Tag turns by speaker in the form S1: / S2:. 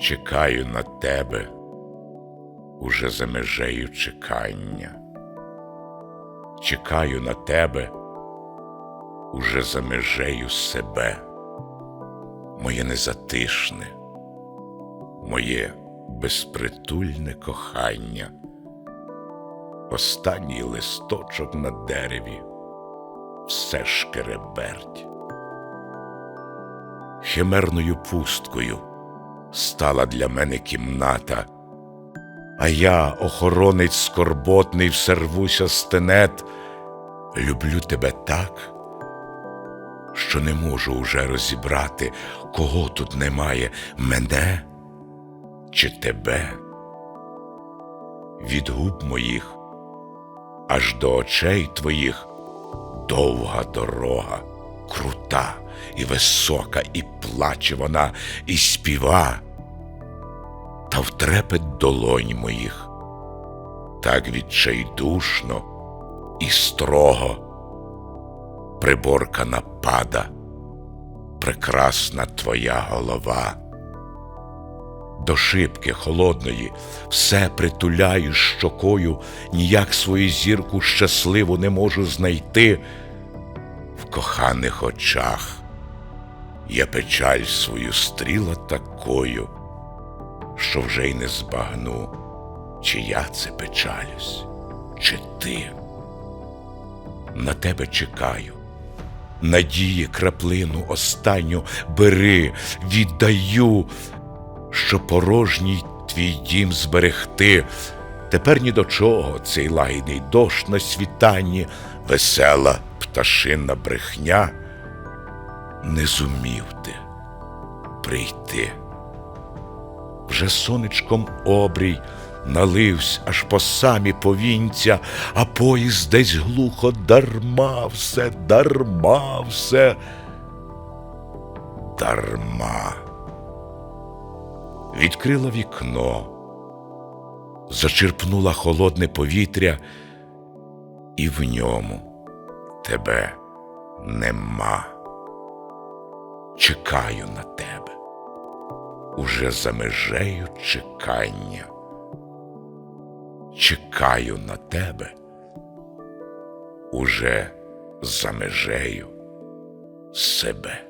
S1: Чекаю на тебе уже за межею чекання. Чекаю на тебе уже за межею себе, моє незатишне, моє безпритульне кохання, останній листочок на дереві, все шкереберть. Химерною пусткою стала для мене кімната, а я, охоронець скорботний, все рвуся стенет, люблю тебе так, що не можу уже розібрати, кого тут немає, мене чи тебе. Від губ моїх аж до очей твоїх довга дорога, крута і висока, і плаче вона, і співа, та втрепет долонь моїх, так відчайдушно і строго приборкана пада, прекрасна твоя голова. До шибки холодної все притуляю щокою, ніяк свою зірку щасливу не можу знайти. В коханих очах я печаль свою стріла такою, що вже й не збагну, чи я це печалюсь, чи ти. На тебе чекаю. Надії краплину останню бери, віддаю, що порожній твій дім зберегти. Тепер ні до чого цей лагідний дощ на світанні, весела пташина брехня. Не зумів ти прийти. Вже сонечком обрій наливсь аж по самі повінця, а поїзд десь глухо дарма все, дарма все, дарма. Відкрила вікно, зачерпнула холодне повітря, і в ньому тебе нема. Чекаю на тебе уже за межею чекання. Чекаю на тебе уже за межею себе.